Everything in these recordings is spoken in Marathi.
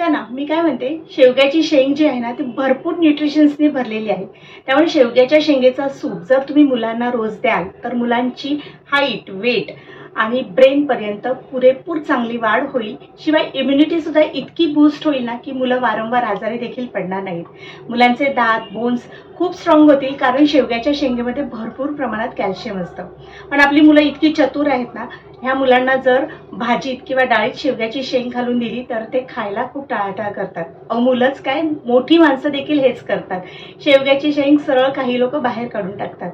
ऐका ना? मी काय म्हणते शेवग्याची शेंग जी आहे ना ती भरपूर न्यूट्रिशन्सने भरलेली आहे. त्यामुळे शेवग्याच्या शेंगेचा सूप जर तुम्ही मुलांना रोज द्याल तर मुलांची हाईट वेट आणि ब्रेनपर्यंत पुरेपूर चांगली वाढ होईल. शिवाय इम्युनिटी सुद्धा इतकी बूस्ट होईल ना की मुलं वारंवार आजारी देखील पडणार नाहीत. मुलांचे दात बोन्स खूप स्ट्रॉंग होतील कारण शेवग्याच्या शेंगेमध्ये भरपूर प्रमाणात कॅल्शियम असतं. पण आपली मुलं इतकी चतुर आहेत ना ह्या मुलांना जर भाजीत किंवा डाळीत शेवग्याची शेंग घालून दिली तर ते खायला खूप टाळाटाळ करतात. अमूलच मुलंच काय? मोठी माणसं देखील हेच करतात. शेवग्याची शेंग सरळ काही लोक बाहेर काढून टाकतात.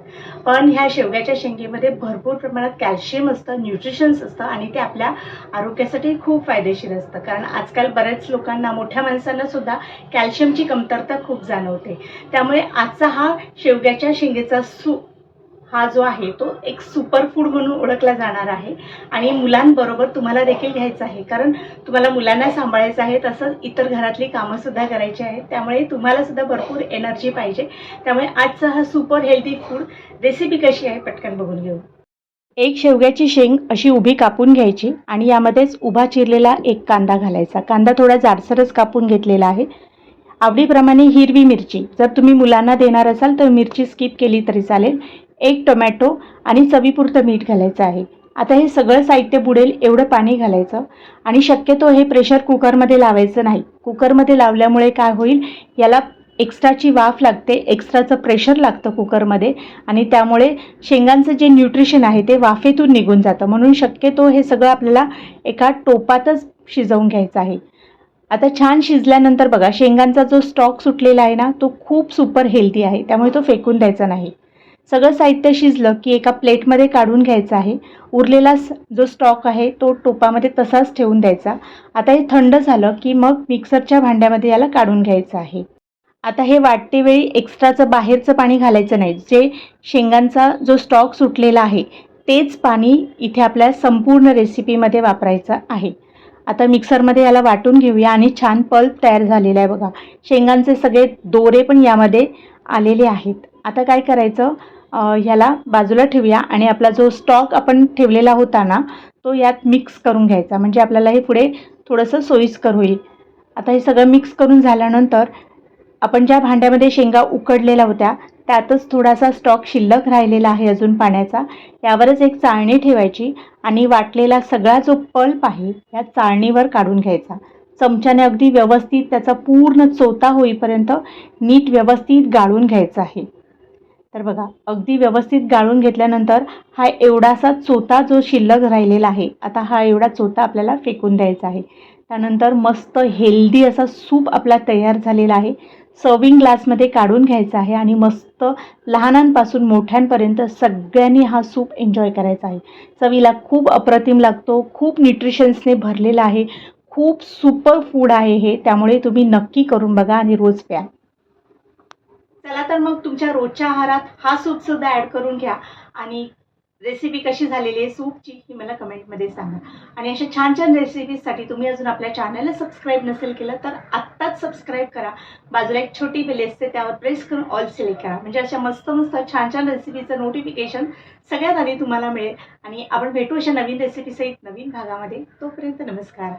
पण ह्या शेवग्याच्या शेंगेमध्ये भरपूर प्रमाणात कॅल्शियम असतं न्यूट्रिशन्स असतं आणि ते आपल्या आरोग्यासाठी खूप फायदेशीर असतं. कारण आजकाल बऱ्याच लोकांना मोठ्या माणसांना सुद्धा कॅल्शियमची कमतरता खूप जाणवते. त्यामुळे आजचा हा शेवग्याच्या शेंगेचा सूप हा जो आहे तो एक सुपर फूड म्हणून ओळखला जाणार आहे. आणि मुलांबरोबर तुम्हाला देखील घ्यायचं आहे. कारण तुम्हाला मुलांना सांभाळायचं आहे तसंच इतर घरातली कामंसुद्धा करायची आहेत. त्यामुळे तुम्हाला सुद्धा भरपूर एनर्जी पाहिजे. त्यामुळे आजचा हा सुपर हेल्दी फूड रेसिपी कशी आहे पटकन बघून घेऊ. एक शेवग्याची शेंग अशी उभी कापून घ्यायची आणि यामध्येच उभा चिरलेला एक कांदा घालायचा. कांदा थोडा जाडसरच कापून घेतलेला आहे. आवडीप्रमाणे हिरवी मिरची. जर तुम्ही मुलांना देणार असाल तर मिरची स्किप केली तरी चालेल. एक टोमॅटो आणि चवीपुरतं मीठ घालायचं आहे. आता हे सगळं साहित्य बुडेल एवढं पाणी घालायचं आणि शक्यतो हे प्रेशर कुकरमध्ये लावायचं नाही. कुकरमध्ये लावल्यामुळे काय होईल? याला एक्स्ट्राची वाफ लागते एक्स्ट्राचं प्रेशर लागतं कुकरमध्ये आणि त्यामुळे शेंगांचं जे न्यूट्रिशन आहे ते वाफेतून निघून जातं. म्हणून शक्यतो हे सगळं आपल्याला एका टोपातच शिजवून घ्यायचं आहे. आता छान शिजल्यानंतर बघा शेंगांचा जो स्टॉक सुटलेला आहे ना तो खूप सुपर हेल्दी आहे. त्यामुळे तो फेकून द्यायचा नाही. सगळं साहित्य शिजलं की एका प्लेटमध्ये काढून घ्यायचं आहे. उरलेला जो स्टॉक आहे तो टोपामध्ये तसाच ठेवून द्यायचा. आता हे थंड झालं की मग मिक्सरच्या भांड्यामध्ये याला काढून घ्यायचं आहे. आता हे वाटते वेळी एक्स्ट्राचं बाहेरचं पाणी घालायचं नाही. जे शेंगांचा जो स्टॉक सुटलेला आहे तेच पाणी इथे आपल्या संपूर्ण रेसिपीमध्ये वापरायचं आहे. आता मिक्सरमध्ये याला वाटून घेऊया आणि छान पल्प तयार झालेला आहे बघा. शेंगांचे सगळे दोरे पण यामध्ये आलेले आहेत. आता काय करायचं? ह्याला बाजूला ठेवूया आणि आपला जो स्टॉक आपण ठेवलेला होता ना तो यात मिक्स करून घ्यायचा. म्हणजे आपल्याला हे पुढे थोडंसं सोयीस्कर होईल. आता हे सगळं मिक्स करून झाल्यानंतर आपण ज्या भांड्यामध्ये शेंगा उकडलेल्या होत्या त्यातच थोडासा स्टॉक शिल्लक राहिलेला आहे अजून पाण्याचा. यावरच एक चाळणी ठेवायची आणि वाटलेला सगळा जो पल्प आहे त्या चाळणीवर काढून घ्यायचा. चमच्याने अगदी व्यवस्थित त्याचा पूर्ण चोता होईपर्यंत नीट व्यवस्थित गाळून घ्यायचा आहे. तर बघा अगदी व्यवस्थित गाळून घेतल्यानंतर हा एवढासा चोता जो शिल्लक राहिलेला आहे आता हा एवढा चोता आपल्याला फेकून द्यायचा आहे. त्यानंतर मस्त हेल्दी असा सूप आपला तयार झालेला आहे. सर्विंग ग्लासमध्ये काढून घ्यायचा आहे आणि मस्त लहानांपासून मोठ्यांपर्यंत सगळ्यांनी हा सूप एन्जॉय करायचा आहे. चवीला खूप अप्रतिम लागतो खूप न्यूट्रिशन्सने भरलेला आहे खूप सुपर फूड आहे हे त्यामुळे तुम्ही नक्की करून बघा आणि रोज प्या. चला तर मग तुमच्या रोजच्या आहारात हा सूप सुद्धा ॲड करून घ्या. आणि रेसिपी कशी झालेली आहे सूपची ही मला कमेंटमध्ये सांगा. आणि अशा छान छान रेसिपीजसाठी तुम्ही अजून आपल्या चॅनलला सबस्क्राईब नसेल केलं तर आत्ताच सबस्क्राईब करा. बाजूला एक छोटी बेल असते त्यावर प्रेस करून ऑल सिलेक्ट करा. म्हणजे अशा मस्त मस्त छान छान रेसिपीचं नोटिफिकेशन सगळ्यात आधी तुम्हाला मिळेल. आणि आपण भेटू अशा नवीन रेसिपीसहित नवीन भागामध्ये. तोपर्यंत नमस्कार.